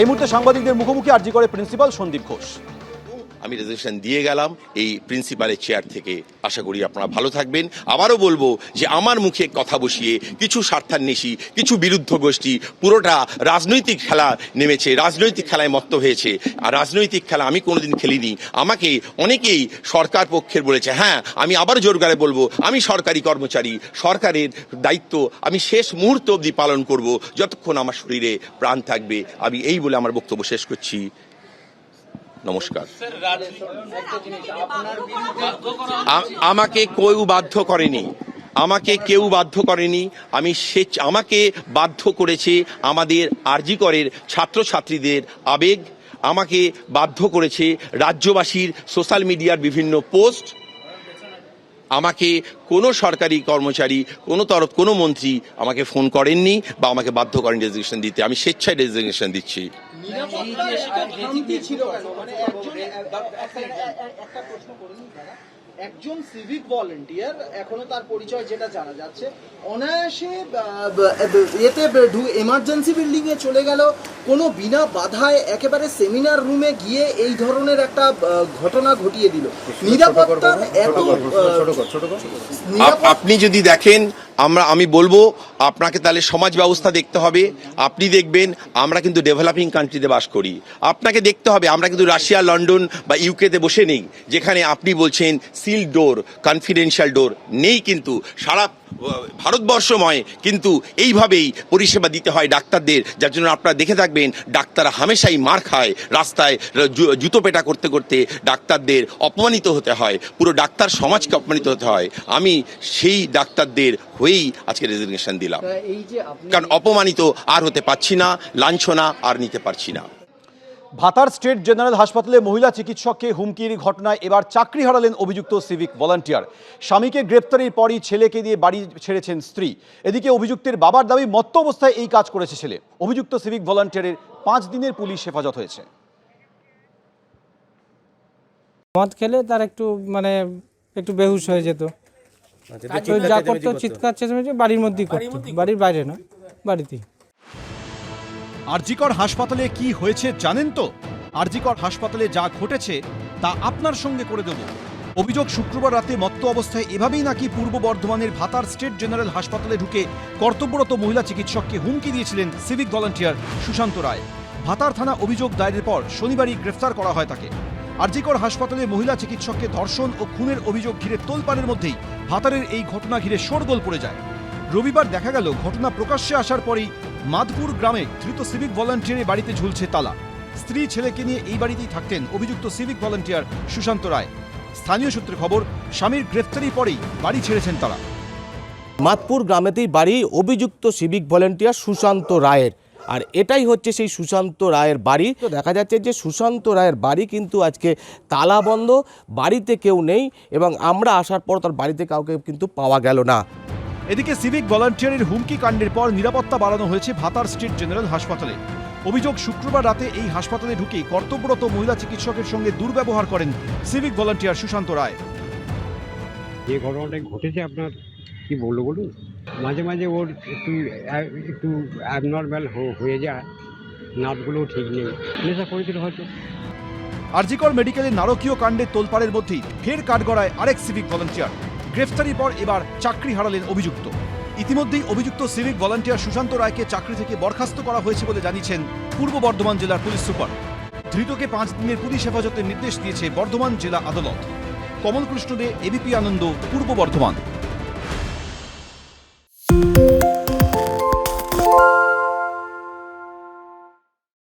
এই মুহূর্তে সাংবাদিকদের মুখোমুখি আর্জি করে প্রিন্সিপাল সন্দীপ ঘোষ। আমি রেজলিউশন দিয়ে গেলাম এই প্রিন্সিপালের চেয়ার থেকে। আশা করি আপনারা ভালো থাকবেন। আবারও বলব যে আমার মুখে কথা বসিয়ে কিছু স্বার্থান্বেষী, কিছু বিরুদ্ধ গোষ্ঠী পুরোটা রাজনৈতিক খেলা নেমেছে, রাজনৈতিক খেলায় মত্ত হয়েছে। আর রাজনৈতিক খেলা আমি কোনোদিন খেলিনি। আমাকে অনেকেই সরকার পক্ষের বলেছে হ্যাঁ আমি আবার জোর করে বলব, আমি সরকারি কর্মচারী, সরকারের দায়িত্ব, আমি শেষ মুহূর্ত অবধি পালন করব, যতক্ষণ আমার শরীরে প্রাণ থাকবে। আমি এই বলে আমার বক্তব্য শেষ করছি। নমস্কার। আমাকে কেউ বাধ্য করেনি। আমাকে কেউ বাধ্য করেনি। আমি সে আমাকে বাধ্য করেছে আমাদের আরজিকরের ছাত্রছাত্রীদের আবেগ। আমাকে বাধ্য করেছে রাজ্যবাসীর সোশ্যাল মিডিয়ার বিভিন্ন পোস্ট আমাকে কোনো সরকারি কর্মচারী, কোনো তরফ, কোনো মন্ত্রী আমাকে ফোন করেননি বা আমাকে বাধ্য করেন রেজিগনেশন দিতে। আমি স্বেচ্ছায় রেজিগনেশন দিচ্ছি। একজন সিভিক ভলেন্টিয়ার এখনও তার পরিচয় যেটা জানা যাচ্ছে অনায়াসে এতে এমার্জেন্সি বিল্ডিং এ চলে গেল। কোনো বিনা বাধায় একেবারে সেমিনার রুমে গিয়ে এই ধরনের একটা ঘটনা ঘটিয়ে দিল। নিরাপত্তার এত আপনি যদি দেখেন আমরা, আমি বলব, আপনাকে তাহলে সমাজ ব্যবস্থা দেখতে হবে। আপনি দেখবেন, আমরা কিন্তু ডেভেলপিং কান্ট্রিতে বাস করি। আপনাকে দেখতে হবে, আমরা কিন্তু রাশিয়া, লন্ডন বা ইউকেতে বসে নেই, যেখানে আপনি বলছেন সিল ডোর কনফিডেন্সিয়াল ডোর নেই কিন্তু সারা ভারতবর্ষময় কিন্তু এইভাবেই পরিষেবা দিতে হয় ডাক্তারদের যার জন্য আপনারা দেখে থাকবেন ডাক্তাররা হামেশাই মার খায় রাস্তায় জুতো পেটা করতে করতে ডাক্তারদের অপমানিত হতে হয় পুরো ডাক্তার সমাজকে অপমানিত হতে হয়। আমি সেই ডাক্তারদের হয়েই আজকে রেজিগনেশন দিলাম। এই কারণ অপমানিত আর হতে পারছি না লাঞ্ছনা আর নিতে পারছি না। ভাতার স্টেট জেনারেল হাসপাতালে মহিলা চিকিৎসককে হুমকির ঘটনায় এবার চাকরি হারালেন অভিযুক্ত সিভিক ভলান্টিয়ার। স্বামীকে গ্রেপ্তারের পরই ছেলেকে দিয়ে বাড়ি ছেড়েছেন স্ত্রী। এদিকে অভিযুক্তের বাবার দাবি মত্ত অবস্থায় এই কাজ করেছে ছেলে। অভিযুক্ত সিভিক ভলান্টিয়ারের পাঁচ দিনের পুলিশ হেফাজত হয়েছে। মদ খেলে তার একটু মানে একটু বেহুশ হয়ে যেত। যা করতো চিৎকার চেঁচামেচি বাড়ির মধ্যেই করতো। বাড়ির বাইরে না বাড়িতেই। আরজিকর হাসপাতালে কি হয়েছে জানেন তো? আরজিকর হাসপাতালে যা ঘটেছে, তা আপনার সঙ্গে করে দেব। অভিযোগ শুক্রবার রাতে মত্ত অবস্থায় এভাবেই নাকি পূর্ব বর্ধমানের ভাতার স্টেট জেনারেল হাসপাতালে ঢুকে কর্তব্যরত মহিলা চিকিৎসককে হুমকি দিয়েছিলেন সিভিক ভলান্টিয়ার সুশান্ত রায়। ভাতার থানা অভিযোগ দায়েরের পর শনিবারই গ্রেফতার করা হয় তাকে। আরজিকর হাসপাতালে মহিলা চিকিৎসককে ধর্ষণ ও খুনের অভিযোগ ঘিরে তোলপাড়ের মধ্যেই ভাতারের এই ঘটনা ঘিরে শোরগোল পড়ে যায়। রবিবার দেখা গেল, ঘটনা প্রকাশ্যে আসার পরেই মাধপুর গ্রামে ধৃত সিভিক ভলান্টিয়ারের বাড়িতে ঝুলছে তালা। স্ত্রী ছেলেকে নিয়ে এই বাড়িতেই থাকতেন অভিযুক্ত সিভিক ভলান্টিয়ার সুশান্ত রায়। স্থানীয় সূত্রে খবর, স্বামীর গ্রেফতারি পরেই বাড়ি ছেড়েছেন তারা। মাতপুর গ্রামেতেই বাড়ি অভিযুক্ত সিভিক ভলেন্টিয়ার সুশান্ত রায়ের। আর এটাই হচ্ছে সেই সুশান্ত রায়ের বাড়ি। তো দেখা যাচ্ছে যে সুশান্ত রায়ের বাড়ি কিন্তু আজকে তালা বন্ধ, বাড়িতে কেউ নেই এবং আমরা আসার পর তার বাড়িতে কাউকে কিন্তু পাওয়া গেল না। এদিকে সিভিক ভলান্টিয়ারের হুমকি কাণ্ডের পর নিরাপত্তা বাড়ানো হয়েছে ভাতার স্ট্রিট জেনারেল হাসপাতালে। অভিযোগ শুক্রবার রাতে এই হাসপাতালে ঢুকে কর্তব্যরত মহিলা চিকিৎসকের সঙ্গে দুর্ব্যবহার করেন সিভিক ভলান্টিয়ার সুশান্ত রায়। যে ঘটনাটা ঘটেছে আপনার কি বলব বলুন? মাঝে মাঝে ওর একটু একটু অ্যাবনর্ম্যাল হয়ে যায়। নাটগুলোও ঠিক নেই। নেশা করেছিল হয়তো। আরজিকর মেডিকেলের নারকীয় কাণ্ডের তোলপাড়ের মধ্যেই ফের কাঠগড়ায় আরেক সিভিক ভলান্টিয়ার। গ্রেফতারির পর এবার চাকরি হারালেন অভিযুক্ত। ইতিমধ্যেই অভিযুক্ত সিভিক ভলান্টিয়ার সুশান্ত রায়কে চাকরি থেকে বরখাস্ত করা হয়েছে বলে জানিয়েছেন পূর্ব বর্ধমান জেলার পুলিশ সুপার। ধৃতকে পাঁচ দিনের পুলিশ হেফাজতের নির্দেশ দিয়েছে বর্ধমান জেলা আদালত। কমলকৃষ্ণ দে, এবিপি আনন্দ, পূর্ব বর্ধমান।